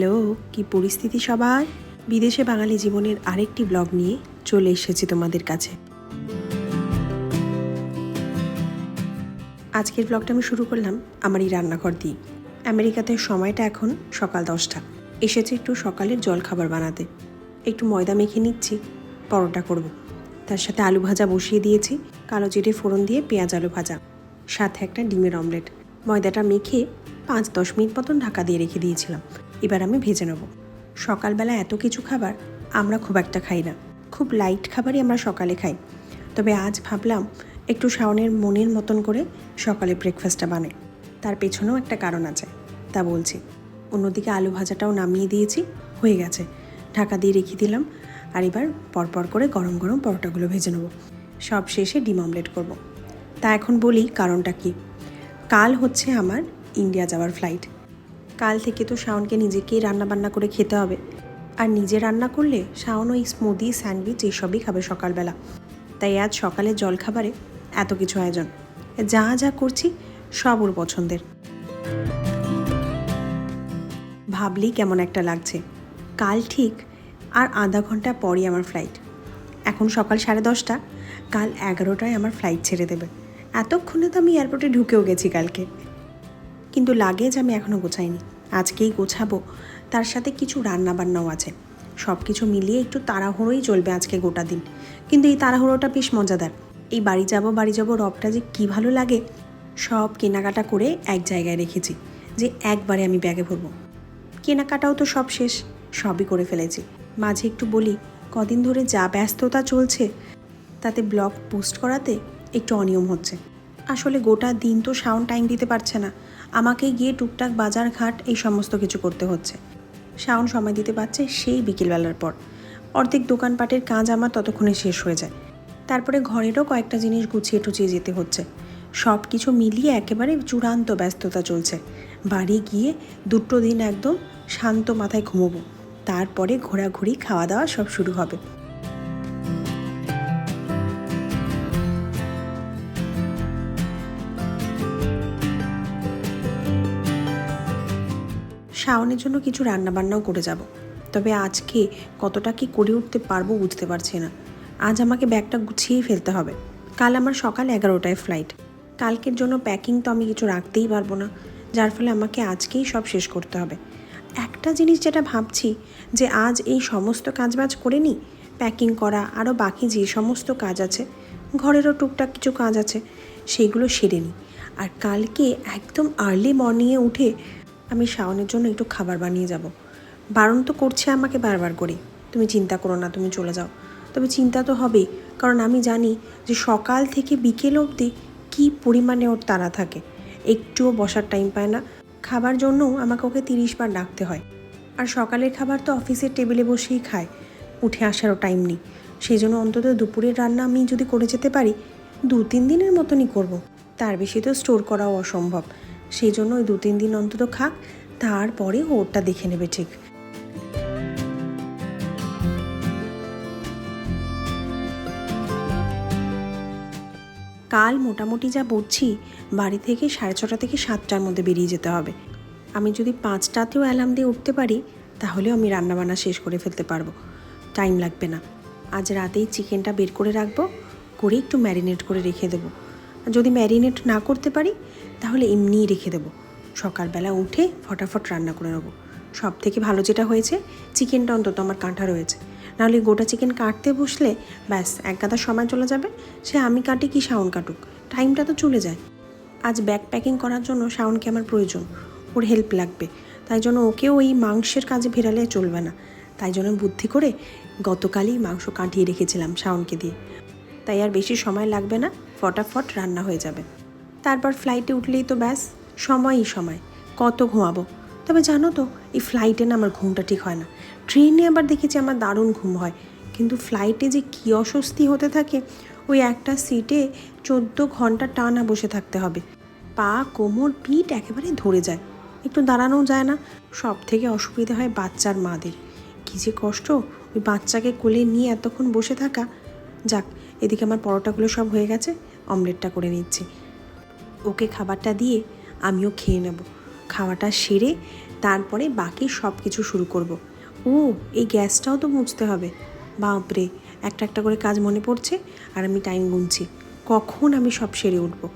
Hello, কি পরিস্থিতি সবার? বিদেশে বাঙালি জীবনের আরেকটি ব্লগ নিয়ে চলে এসেছি তোমাদের কাছে। আজকের ব্লগটা আমি শুরু করলাম আমার এই রান্নাঘর দিয়ে। আমেরিকাতে সময়টা এখন সকাল দশটা। এসেছে একটু সকালের জল খাবার বানাতে। একটু ময়দা মেখে নিচ্ছি, পরোটা করব। তার সাথে আলু ভাজা বসিয়ে দিয়েছি, কালো জিরে ফোড়ন দিয়ে পেঁয়াজ আলু ভাজা, সাথে একটা ডিমের অমলেট। ময়দাটা মেখে পাঁচ দশ মিনিট মতন ঢাকা দিয়ে রেখে দিয়েছিলাম। এবার আমি ভেজে নেব। সকালবেলা এত কিছু খাবার আমরা খুব একটা খাই না। খুব লাইট খাবারই আমরা সকালে খাই। তবে আজ ভাবলাম একটু শাওনের মনের মতন করে সকালে ব্রেকফাস্টটা বানাই। তার পেছনেও একটা কারণ আছে, তা বলছি। অন্যদিকে আলু ভাজাটাও নামিয়ে দিয়েছি, হয়ে গেছে। ঢাকা দিয়ে রেখে দিলাম আর এবার পরপর করে গরম গরম পরোটাগুলো ভেজে নেব। সব শেষে ডিম অমলেট করব। তা এখন বলি কারণটা কি? কাল হচ্ছে আমার ইন্ডিয়া যাওয়ার ফ্লাইট কাল থেকে তো শাওনকে নিজেকেই রান্না বান্না করে খেতে হবে। আর নিজে রান্না করলে শাওন ওই স্মুদি, স্যান্ডউইচ এইসবই খাবে সকালবেলা। তাই আজ সকালে জলখাবারে এত কিছু আয়োজন। যা যা করছি সব ওর পছন্দের। ভাবলেই কেমন একটা লাগছে। কাল ঠিক আর আধা ঘণ্টা পরই আমার ফ্লাইট এখন সকাল সাড়ে দশটা, কাল এগারোটায় আমার ফ্লাইট ছেড়ে দেবে। এতক্ষণে তো আমি এয়ারপোর্টে ঢুকেও গেছি কালকে। কিন্তু লাগেজ আমি এখনও গোছাইনি। আজকেই গোছাবো। তার সাথে কিছু রান্না বান্নাও আছে। সব কিছু মিলিয়ে একটু তাড়াহুড়োই চলবে আজকে গোটা দিন। কিন্তু এই তাড়াহুড়োটা বেশ মজাদার। এই বাড়ি যাব বাড়ি যাব রবটা যে কী ভালো লাগে, সব কেনাকাটা করে এক জায়গায় রেখেছি, যে একবারে আমি ব্যাগে ভরবো। কেনাকাটাও তো সব শেষ, সবই করে ফেলেছি। মাঝে একটু বলি, কদিন ধরে যা ব্যস্ততা চলছে, তাতে ব্লগ পোস্ট করাতে একটু অনিয়ম হচ্ছে। আসলে গোটা দিন তো সাউন্ড টাইম দিতে পারছে না। আমাকে গিয়ে টুকটাক বাজার ঘাট এই সমস্ত কিছু করতে হচ্ছে। শাওন সময় দিতে পারছে সেই বিকেলবেলার পর। অর্ধেক দোকানপাটের কাজ আমার ততক্ষণে শেষ হয়ে যায়। তারপরে ঘরেরও কয়েকটা জিনিস গুছিয়ে টুচিয়ে যেতে হচ্ছে। সব কিছু মিলিয়ে একেবারে চূড়ান্ত ব্যস্ততা চলছে। বাড়ি গিয়ে দুটো দিন একদম শান্ত মাথায় ঘুমোবো। তারপরে ঘোরাঘুরি, খাওয়া দাওয়া সব শুরু হবে। শাওনের জন্য কিছু রান্নাবান্নাও করে যাব। তবে আজকে কতটা কি করে উঠতে পারব বুঝতে পারছি না। আজ আমাকে ব্যাগটা গুছিয়ে ফেলতে হবে। কাল আমার সকাল এগারোটায় ফ্লাইট কালকের জন্য প্যাকিং তো আমি কিছু রাখতেই পারব না। যার ফলে আমাকে আজকেই সব শেষ করতে হবে। একটা জিনিস যেটা ভাবছি যে আজ এই সমস্ত কাজবাজ করে নিই প্যাকিং করা, আরও বাকি যে সমস্ত কাজ আছে, ঘরেরও টুকটাক কিছু কাজ আছে সেইগুলো সেরে নিই আর কালকে একদম আর্লি মর্নিংয়ে উঠে আমি শাওনের জন্য একটু খাবার বানিয়ে যাব। বারণ তো করছে আমাকে বারবার করে। তুমি চিন্তা করো না, তুমি চলে যাও। তবে চিন্তা তো হবেই, কারণ আমি জানি যে সকাল থেকে বিকেল অবধি কী পরিমাণে ওর তাড়া থাকে। একটুও বসার টাইম পায় না। খাবার জন্যও আমাকে ওকে তিরিশ বার ডাকতে হয়। আর সকালের খাবার তো অফিসের টেবিলে বসেই খায়। উঠে আসারও টাইম নেই। সেই জন্য অন্তত দুপুরের রান্না আমি যদি করে যেতে পারি দু তিন দিনের মতনই করব। তার বেশি তো স্টোর করাও অসম্ভব। সেই জন্য ওই দু তিন দিন অন্তত খাক, তারপরে ওরটা দেখে নেবে ঠিক। কাল মোটামুটি যা বুঝছি বাড়ি থেকে সাড়ে ছটা থেকে সাতটার মধ্যে বেরিয়ে যেতে হবে। আমি যদি পাঁচটাতেও অ্যালার্ম দিয়ে উঠতে পারি, তাহলেও আমি রান্নাবান্না শেষ করে ফেলতে পারব। টাইম লাগবে না। আজ রাতেই চিকেনটা বের করে রাখব, করে একটু ম্যারিনেট করে রেখে দেবো। যদি ম্যারিনেট না করতে পারি, তাহলে এমনিই রেখে দেবো। সকালবেলা উঠে ফটাফট রান্না করে নেব। সব থেকে ভালো যেটা হয়েছে, চিকেনটা অন্তত আমার কাঁটা রয়েছে। নাহলে গোটা চিকেন কাটতে বসলে ব্যাস, এক গাদা সময় চলে যাবে। সে আমি কাটি কি শাওন কাটুক। টাইমটা তো চলে যায়। আজ ব্যাগ প্যাকিং করার জন্য শাওনকে আমার প্রয়োজন। ওর হেল্প লাগবে। তাই জন্য ওকেও ওই মাংসের কাজে ফেরালে চলবে না। তাই জন্য বুদ্ধি করে গতকালই মাংস কাটিয়ে রেখেছিলাম শাওনকে দিয়ে। তাই আর বেশি সময় লাগবে না। ফটাফট রান্না হয়ে যাবে। তারপর ফ্লাইটে উঠলেই তো ব্যাস, সময়ই সময়। কত ঘুমাবো? তবে জানো তো, এই ফ্লাইটে না আমার ঘুমটা ঠিক হয় না। ট্রেনে আবার দেখেছি আমার দারুণ ঘুম হয়। কিন্তু ফ্লাইটে যে কী অস্বস্তি হতে থাকে, ওই একটা সিটে চোদ্দ ঘণ্টা টানা বসে থাকতে হবে। পা, কোমর, পিঠ একেবারে ধরে যায়। একটু দাঁড়ানোও যায় না। সব থেকে অসুবিধা হয় বাচ্চার মাদের। কী যে কষ্ট, ওই বাচ্চাকে কোলে নিয়ে এতক্ষণ বসে থাকা। যাক এদিকে আমার পরোটাগুলো সব হয়ে গেছে, অমলেটটা করে নিচ্ছি। ওকে খাবারটা দিয়ে আমিও খেয়ে নেব। খাওয়াটা সেরে তারপরে বাকি সব কিছু শুরু করব। ও, এই গ্যাসটাও তো মুছতে হবে। বাপরে, একটা একটা করে কাজ মনে পড়ছে আর আমি টাইম গুনছি। কখন আমি সব সেরে উঠব?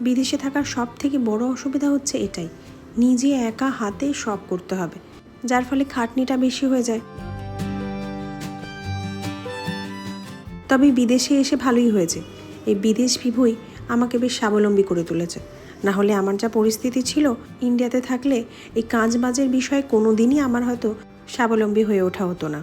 বিদেশে থাকার সব থেকে বড় অসুবিধা হচ্ছে এটাই। নিজে একা হাতে সব করতে হবে। যার ফলে খাটনিটা বেশি হয়ে যায়। তবে বিদেশে এসে ভালোই হয়েছে। এই বিদেশ বিভুই আমাকে বেশ স্বাবলম্বী করে তুলেছে। না হলে আমার যা পরিস্থিতি ছিল, ইন্ডিয়াতে থাকলে এই কাজ বাজের বিষয়ে কোনো দিনই আমার হয়তো স্বাবলম্বী হয়ে ওঠা হতো না।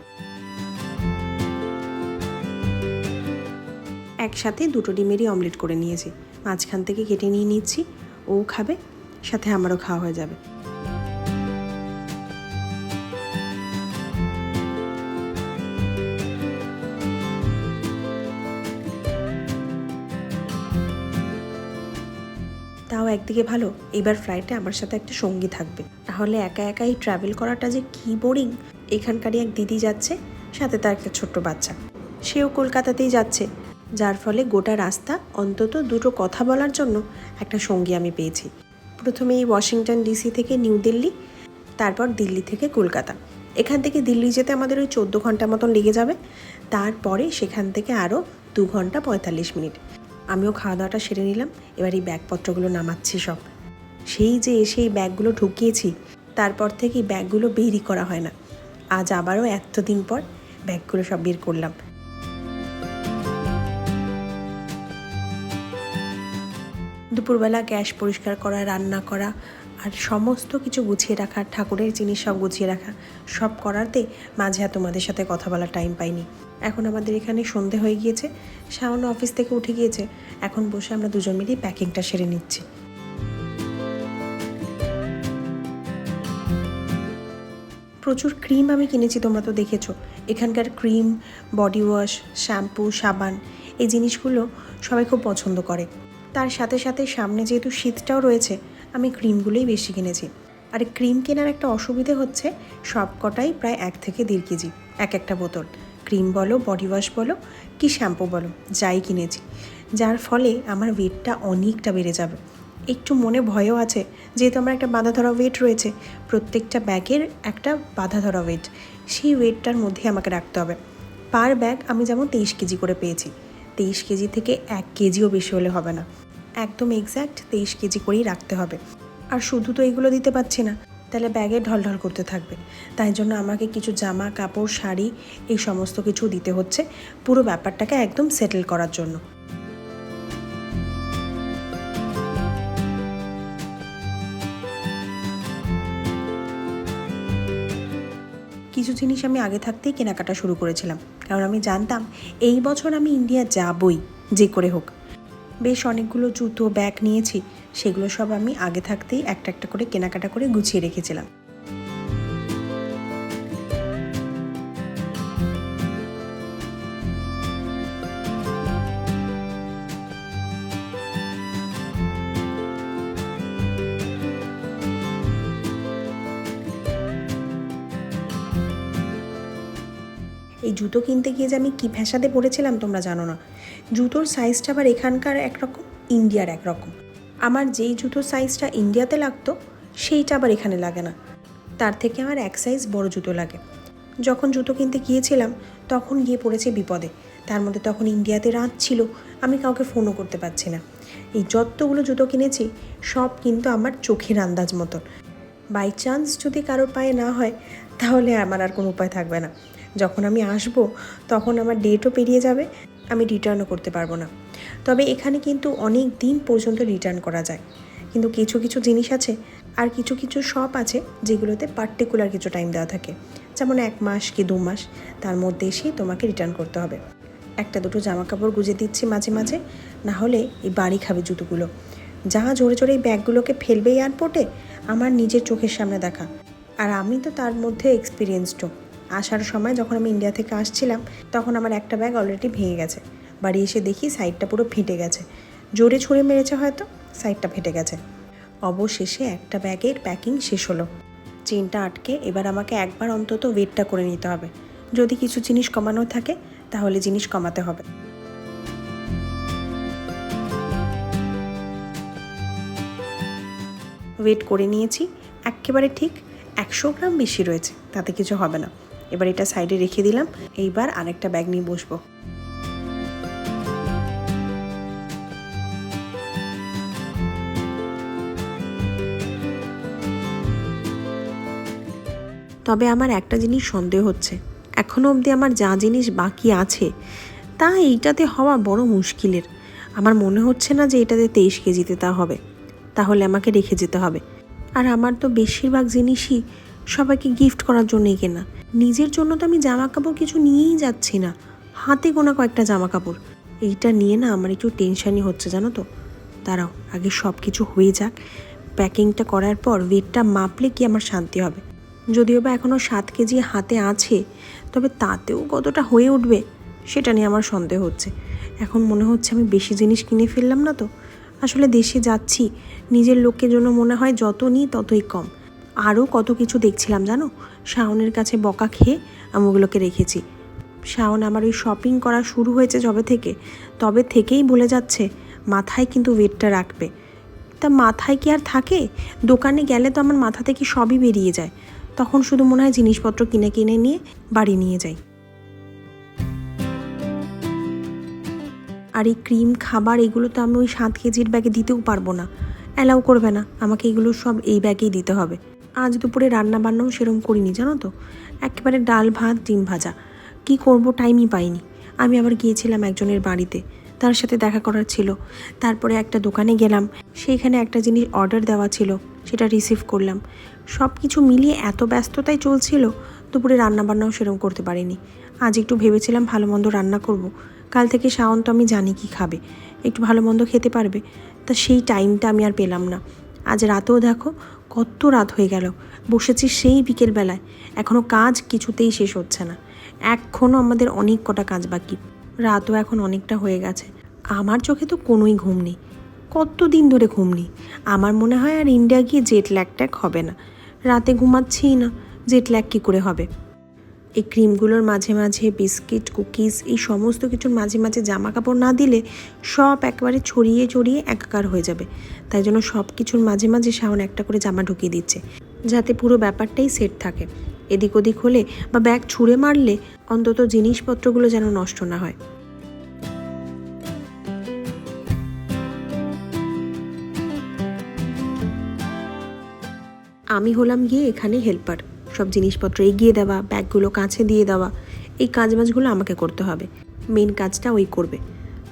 একসাথে দুটো ডিমেরই অমলেট করে নিয়েছি। মাঝখান থেকে কেটে নিয়ে নিচ্ছি। ও খাবে, সাথে আমারও খাওয়া হয়ে যাবে। একদিকে ভালো, এবার ফ্লাইটে আমার সাথে একটা সঙ্গী থাকবে। তাহলে একা একাই ট্রাভেল করাটা যে কী বোরিং এখানকারই এক দিদি যাচ্ছে, সাথে তার একটা ছোট্ট বাচ্চা। সেও কলকাতাতেই যাচ্ছে, যার ফলে গোটা রাস্তা, অন্তত দুটো কথা বলার জন্য একটা সঙ্গী আমি পেয়েছি। প্রথমে এই ওয়াশিংটন ডিসি থেকে নিউ দিল্লি, তারপর দিল্লি থেকে কলকাতা। এখান থেকে দিল্লি যেতে আমাদের ওই চোদ্দ ঘণ্টা মতন লেগে যাবে। তারপরে সেখান থেকে আরও দু ঘণ্টা পঁয়তাল্লিশ মিনিট। আমিও খাওয়া দাওয়াটা সেরে নিলাম। এবার এই ব্যাগপত্রগুলো নামাচ্ছি সব। সেই যে এসে এই ব্যাগগুলো ঢুকিয়েছি, তারপর থেকে এই ব্যাগগুলো বেরই করা হয় না। আজ আবারও এতদিন পর ব্যাগগুলো সব বের করলাম। দুপুরবেলা গ্যাস পরিষ্কার করা, রান্না করা আর সমস্ত কিছু গুছিয়ে রাখা, ঠাকুরের জিনিস সব গুছিয়ে রাখা, সব করাতে মাঝে আর তোমাদের সাথে কথা বলার টাইম পাইনি। এখন আমাদের এখানে সন্ধে হয়ে গিয়েছে, শাওন অফিস থেকে উঠে গিয়েছে, এখন বসে আমরা দুজন মিলেই প্যাকিংটা সেরে নিচ্ছি। প্রচুর ক্রিম আমি কিনেছি, তোমরা তো দেখেছ। এখানকার ক্রিম বডি ওয়াশ শ্যাম্পু সাবান, এই জিনিসগুলো সবাই খুব পছন্দ করে। তার সাথে সাথে সামনে যেহেতু শীতটাও রয়েছে আমি ক্রিমগুলোই বেশি কিনেছি। আর ক্রিম কেনার একটা অসুবিধে হচ্ছে সব কটাই প্রায় এক থেকে দেড় কেজি, এক একটা বোতল। ক্রিম বলো, বডি ওয়াশ বলো, কি শ্যাম্পু বলো, যাই কিনেছি। যার ফলে আমার ওয়েটটা অনেকটা বেড়ে যাবে। একটু মনে ভয়ও আছে, যেহেতু আমার একটা বাঁধা ধরা ওয়েট রয়েছে, প্রত্যেকটা ব্যাগের একটা বাঁধা ধরা ওয়েট। সেই ওয়েটটার মধ্যে আমাকে রাখতে হবে। পার ব্যাগ আমি যেমন তেইশ কেজি করে পেয়েছি, তেইশ কেজি থেকে এক কেজিও বেশি হলে হবে না। একদম এক্স্যাক্ট তেইশ কেজি করেই রাখতে হবে। আর শুধু তো এগুলো দিতে পারছি না, তাহলে ব্যাগে ঢলঢল করতে থাকবে। তাই জন্য আমাকে কিছু জামা, কাপড়, শাড়ি এই সমস্ত কিছু দিতে হচ্ছে পুরো ব্যাপারটাকে একদম সেটেল করার জন্য। কিছু জিনিস আমি আগে থাকতেই কেনাকাটা শুরু করেছিলাম। কারণ আমি জানতাম, এই বছর আমি ইন্ডিয়া যাবই, যে করে হোক। বেশ অনেকগুলো জুতো ব্যাগ নিয়েছি, সেগুলো সব আমি আগে থাকতেই একটা একটা করে কেনাকাটা করে গুছিয়ে রেখেছিলাম। এই জুতো কিনতে গিয়ে যে আমি কী ফ্যাসাদে পড়েছিলাম তোমরা জানো না। জুতোর সাইজটা আবার এখানকার একরকম, ইন্ডিয়ার একরকম। আমার যেই জুতোর সাইজটা ইন্ডিয়াতে লাগতো, সেইটা আবার এখানে লাগে না। তার থেকে আমার এক সাইজ বড় জুতো লাগে। যখন জুতো কিনতে গিয়েছিলাম, তখন গিয়ে পড়েছে বিপদে। তার মধ্যে তখন ইন্ডিয়াতে রাত ছিল, আমি কাউকে ফোনও করতে পারছি না। এই যতগুলো জুতো কিনেছি, সব কিন্তু আমার চোখের আন্দাজ মতন। বাই চান্স যদি কারোর পায়ে না হয়, তাহলে আমার আর কোনো উপায় থাকবে না। যখন আমি আসব, তখন আমার ডেটও পেরিয়ে যাবে। আমি রিটার্নও করতে পারব না। তবে এখানে কিন্তু অনেক দিন পর্যন্ত রিটার্ন করা যায়। কিন্তু কিছু কিছু জিনিস আছে আর কিছু কিছু শপ আছে যেগুলোতে পার্টিকুলার কিছু টাইম দেওয়া থাকে। যেমন এক মাস কি দু মাস, তার মধ্যে এসেই তোমাকে রিটার্ন করতে হবে। একটা দুটো জামা কাপড় গুজে দিচ্ছি মাঝে মাঝে না হলে এই বাড়ি খাবে জুতোগুলো। যা জোরে জোরে এই ব্যাগগুলোকে ফেলবে এয়ারপোর্টে আমার নিজের চোখের সামনে দেখা। আর আমি তো তার মধ্যে এক্সপিরিয়েন্সডও আসার সময় যখন আমি ইন্ডিয়া থেকে আসছিলাম, তখন আমার একটা ব্যাগ অলরেডি ভেঙে গেছে। বাড়ি এসে দেখি সাইডটা পুরো ফেটে গেছে। জোরে ছুঁড়ে মেরেছে হয়তো সাইডটা ফেটে গেছে। অবশেষে একটা ব্যাগের প্যাকিং শেষ হলো। চেনটা আটকে এবার আমাকে একবার অন্তত ওয়েটটা করে নিতে হবে। যদি কিছু জিনিস কমানো থাকে, তাহলে জিনিস কমাতে হবে। ওয়েট করে নিয়েছি। একেবারে ঠিক একশো গ্রাম বেশি রয়েছে, তাতে কিছু হবে না। এবার এটা সাইডে রেখে দিলাম, এইবার আরেকটা ব্যাগ নিয়ে বসবো। তবে আমার একটা জিনিস সন্দেহ হচ্ছে এখনও অবধি আমার যা জিনিস বাকি আছে, তা এইটাতে হওয়া বড় মুশকিলের। আমার মনে হচ্ছে না যে এটাতে তেইশ কেজিতে তা হবে, তাহলে আমাকে রেখে যেতে হবে। আর আমার তো বেশিরভাগ জিনিসই সবাইকে গিফট করার জন্যই কেনা। নিজের জন্য তো আমি জামা কাপড় কিছু নিয়েই যাচ্ছি না। হাতে গোনা কয়েকটা জামা কাপড় এইটা নিয়ে না আমার একটু টেনশানই হচ্ছে, জানো তো। দাঁড়াও, আগে সব কিছু হয়ে যাক। প্যাকিংটা করার পর ওয়েটটা মাপলে কি আমার শান্তি হবে? যদিও বা এখনও সাত কেজি হাতে আছে, তবে তাতেও কতটা হয়ে উঠবে, সেটা নিয়ে আমার সন্দেহ হচ্ছে। এখন মনে হচ্ছে আমি বেশি জিনিস কিনে ফেললাম না তো। আসলে দেশে যাচ্ছি, নিজের লোকের জন্য মনে হয় যত নিই ততই কম। আরও কত কিছু দেখছিলাম জানো? শাওনের কাছে বকা খেয়ে আমি ওগুলোকে রেখেছি। শাওন আমার ওই শপিং করা শুরু হয়েছে যবে থেকে, তবে থেকেই বলে যাচ্ছে, মাথায় কিন্তু ওয়েটটা রাখবে। তা মাথায় কি আর থাকে? দোকানে গেলে তো আমার মাথা থেকে সবই বেরিয়ে যায়। তখন শুধু মনে হয় জিনিসপত্র কিনে কিনে নিয়ে বাড়ি নিয়ে যাই। আর এই ক্রিম, খাবার এগুলো তো আমি ওই সাত কেজির ব্যাগে দিতেও পারব না। অ্যালাউ করবে না। আমাকে এগুলো সব এই ব্যাগেই দিতে হবে। আজ দুপুরে রান্না বান্নাও সেরম করিনি, জানো তো? একেবারে ডাল ভাত, ডিম ভাজা। কি করব টাইমই পাইনি। আমি আবার গিয়েছিলাম একজনের বাড়িতে। তার সাথে দেখা করার ছিল। তারপরে একটা দোকানে গেলাম। সেইখানে একটা জিনিস অর্ডার দেওয়া ছিল। সেটা রিসিভ করলাম। সব কিছু মিলিয়ে এত ব্যস্ততায় চলছিল, দুপুরে রান্নাবান্নাও সেরকম করতে পারিনি। আজ একটু ভেবেছিলাম ভালো মন্দ রান্না করব। কাল থেকে শাওন তো আমি জানি কি খাবে, একটু ভালো মন্দ খেতে পারবে, তা সেই টাইমটা আমি আর পেলাম না। আজ রাতেও দেখো কত রাত হয়ে গেল, বসেছি সেই বিকেলবেলায় এখনও কাজ কিছুতেই শেষ হচ্ছে না। এখনও আমাদের অনেক কটা কাজ বাকি, রাতও এখন অনেকটা হয়ে গেছে। আমার চোখে তো কোনোই ঘুম নেই, কত দিন ধরে ঘুম নেই, আমার মনে হয় আর ইন্ডিয়া গিয়ে জেট ল্যাগ হবে না। রাতে ঘুমাচ্ছিই না জেট ল্যাগ কী করে হবে? এই ক্রিমগুলোর মাঝে মাঝে বিস্কিট, কুকিজ, এই সমস্ত কিছুর মাঝে মাঝে জামা কাপড় না দিলে সব একবারে ছড়িয়ে ছড়িয়ে একাকার হয়ে যাবে। তাই জন্য সব কিছুর মাঝে মাঝে শাওন একটা করে জামা ঢুকিয়ে দিচ্ছে, যাতে পুরো ব্যাপারটাই সেট থাকে। এদিক ওদিক হলে বা ব্যাগ ছুঁড়ে মারলে অন্তত জিনিসপত্রগুলো যেন নষ্ট না হয়। আমি হলাম গিয়ে এখানে হেল্পার। সব জিনিসপত্র এগিয়ে দেওয়া, ব্যাগগুলো কাছে দিয়ে দেওয়া, এই কাজবাজগুলো আমাকে করতে হবে। মেন কাজটা ওই করবে।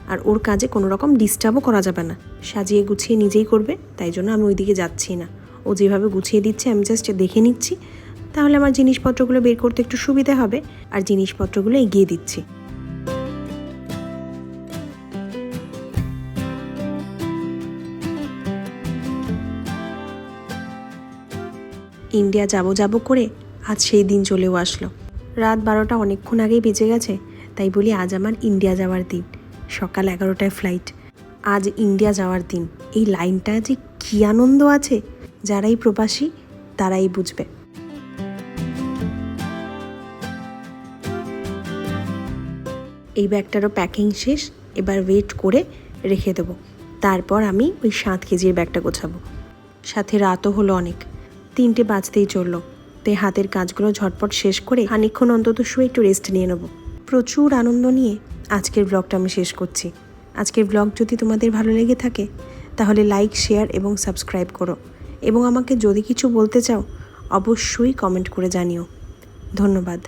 আর ওর কাজে কোনো রকম ডিস্টার্বও করা যাবে না। সাজিয়ে গুছিয়ে নিজেই করবে, তাই জন্য আমি ওইদিকে যাচ্ছি না। ও যেভাবে গুছিয়ে দিচ্ছে, আমি জাস্ট দেখে নিচ্ছি। তাহলে আমার জিনিসপত্রগুলো বের করতে একটু সুবিধা হবে। আর জিনিসপত্রগুলো এগিয়ে দিচ্ছি। ইন্ডিয়া যাব যাব করে আজ সেই দিন চলেও আসলো। রাত বারোটা অনেকক্ষণ আগেই বেজে গেছে, তাই বলি আজ আমার ইন্ডিয়া যাওয়ার দিন। সকাল এগারোটায় ফ্লাইট আজ ইন্ডিয়া যাওয়ার দিন। এই লাইনটা যে কী আনন্দ আছে, যারাই প্রবাসী তারাই বুঝবে। এই ব্যাগটারও প্যাকিং শেষ, এবার ওয়েট করে রেখে দেবো। তারপর আমি ওই সাত কেজির ব্যাগটা গোছাবো। সাথে রাতও হলো অনেক। তিনটে বাজতেই চলল। তাই হাতের কাজগুলো ঝটপট শেষ করে খানিক্ষণ অন্তত শুয়ে একটু রেস্ট নিয়ে নেব। প্রচুর আনন্দ নিয়ে আজকের ব্লগটা আমি শেষ করছি। আজকের ব্লগ যদি তোমাদের ভালো লেগে থাকে, তাহলে লাইক শেয়ার এবং সাবস্ক্রাইব করো। এবং আমাকে যদি কিছু বলতে চাও, অবশ্যই কমেন্ট করে জানিও। ধন্যবাদ।